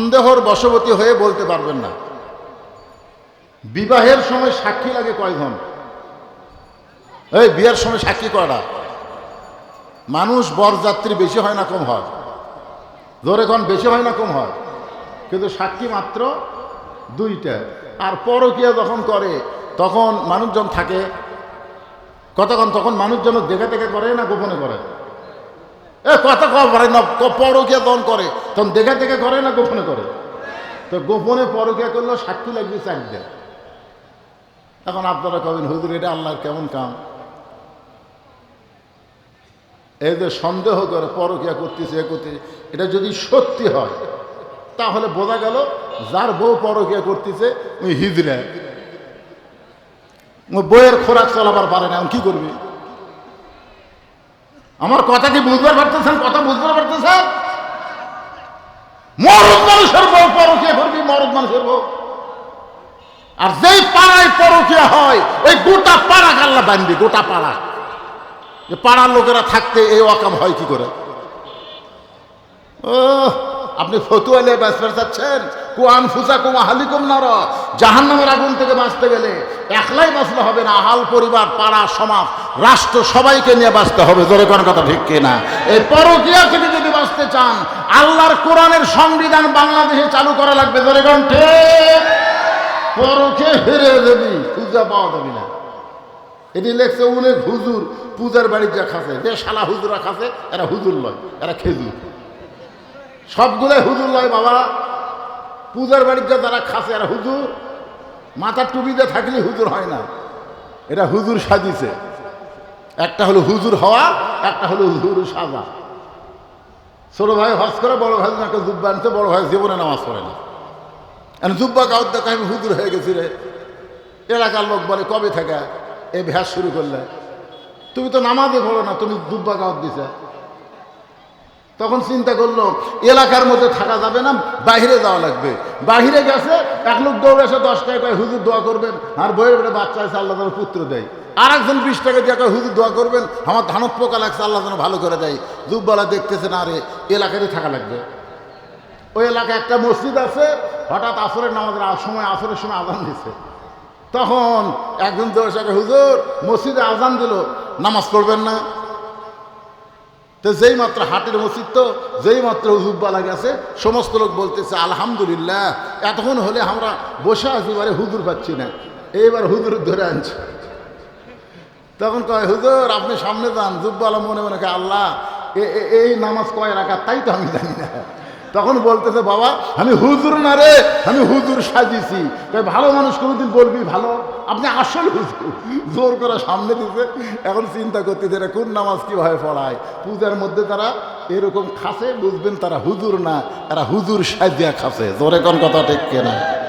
সন্দেহর বশবতী হয়ে বলতে পারবেন না। বিবাহের সময় সাক্ষী লাগে কয়জন? এই, বিয়ের সময় সাক্ষী কয়টা? মানুষ বরযাত্রী বেশি হয় না, কম হয়। জোরে কন বেশি হয় না, কম হয়। কিন্তু সাক্ষী মাত্র দুইটা। আর পরকীয়া যখন করে, তখন মানুষজন থাকে। কতক্ষণ? তখন মানুষজন দেখে দেখে করে না গোপনে করে? কথা কম না ক- তখন করে। তখন দেখে দেখে করে না গোপনে করে? তো গোপনে পরকীয়া করলেও সাক্ষী লাগবে চারটে। এখন আপনারা কবেন, হুজুর, এটা আল্লাহর কেমন কাম? যে সন্দেহ করে পরকিয়া করতেছে, এ করতেছে এটা যদি সত্যি হয়, তাহলে বোঝা গেল যার বউ পরকিয়া করতেছে ওই হিজড়া। বইয়ের খোরাক চলাবার পারে না, এখন কি করবি? আমার কথা কি বুঝতে পারতেছেন? কথা বুঝতে পারতেছেন? মরদ মানুষের বউ, পরকিয়া করবি মরদ মানুষের বউ? আর যেই পাড়ায় পরকিয়া হয়, ওই গোটা পাড়া কাল্লা বানবি, গোটা পাড়া। যে পাড়ার লোকেরা থাকতে এই অকাম হয় কি করে? ও আপনি ফতুয়ালে ব্যস্ত চাচ্ছেন কুয়ান ফুসা কুমা হালিকুম নার। জাহান নামের আগুন থেকে বাঁচতে গেলে একলাই বাঁচলে হবে না, আহাল পরিবার, পাড়া, সমাজ, রাষ্ট্র সবাইকে নিয়ে বাঁচতে হবে। জোরে কোন কথা ঠিক কিনা এই পরকিয়া থেকে যদি বাঁচতে চান, আল্লাহর কোরআনের সংবিধান বাংলাদেশে চালু করা লাগবে। জোরে কোন ঠিক? পরকে হেরে দেবি পূজা পাওয়া যাবি না। এটি লেখছে অনেক হুজুর, পূজার বাড়ির যা খাসে। যে শালা হুজুরা খাসে, এরা হুজুর লয়, এরা খেজুর। সবগুলাই হুজুর লয় বাবা পূজার বাড়িতে যারা খাসে এরা হুজুর, মাথার টুপিতে থাকলে হুজুর হয় না। এটা হুজুর সাজিছে একটা হলো হুজুর হওয়া, একটা হলো হুজুর সাজা। ছোট ভাই হজ করে, বড় ভাই একটা জুব্বা আনতে বড় ভাই জীবনে নামাজ পড়ে না। এখন জুব্বা কাউর দেখা আমি হুজুর হয়ে গেছি রে। এলাকার লোক বলে, কবে থেকে এই ভ্যাস শুরু করলে? তুমি তো নামাজে পড়ো না, তুমি দুব্বা গাওয়াত দিছে। তখন চিন্তা করল, এলাকার মধ্যে থাকা যাবে না বাইরে যাওয়া লাগবে। বাহিরে গেছে, এক লোক দৌড়ে এসে দশ টাকা কয়, হুজুর দোয়া করবেন। আর বইয়ের বেড়ে বাচ্চা আছে আল্লাহ যেন পুত্র দেয়। আর একজন বিশ টাকা দিয়ে কয়, হুজুর দোয়া করবেন, আমার ধানত পোকা লাগছে, আল্লাহ যেন ভালো করে দেয়। দুব্বালা দেখতেছে, না আরে এলাকাতে থাকা লাগবে। ওই এলাকায় একটা মসজিদ আছে, হঠাৎ আসরের নামাজের সময়, আসরের সময় আজান দিছে তখন একজন দর্শকে হুজুর, মসজিদে আজান দিল, নামাজ পড়বেন না? তো যেই মাত্র হাটের মসজিদ তো, যেই মাত্র হুজুব্বালা গেছে সমস্ত লোক বলতেছে, আলহামদুলিল্লাহ। এতক্ষণ হলে আমরা বসে আসি এবারে হুজুর পাচ্ছি না। এইবার হুজুর ধরে আনছি। তখন কয়, হুজুর, আপনি সামনে যান। জুব্বালা মনে মনে কয়, আল্লাহ এই নামাজ কয় রাখা তাই তো আমি জানি না। তখন বলতেছে, বাবা, আমি হুজুর না রে, আমি হুজুর সাজিছি। তাই ভালো মানুষ কোনোদিন বলবি ভালো? আপনি আসল হুজুর। জোর করে সামনে দিতে এখন চিন্তা করতেছে, এরা কোন নামাজ কীভাবে পড়ায়? পূজার মধ্যে তারা এরকম খাসে, বুঝবেন তারা হুজুর না, তারা হুজুর সাজিয়া খাসে। জোরে কোন কথা ঠিক কেনা?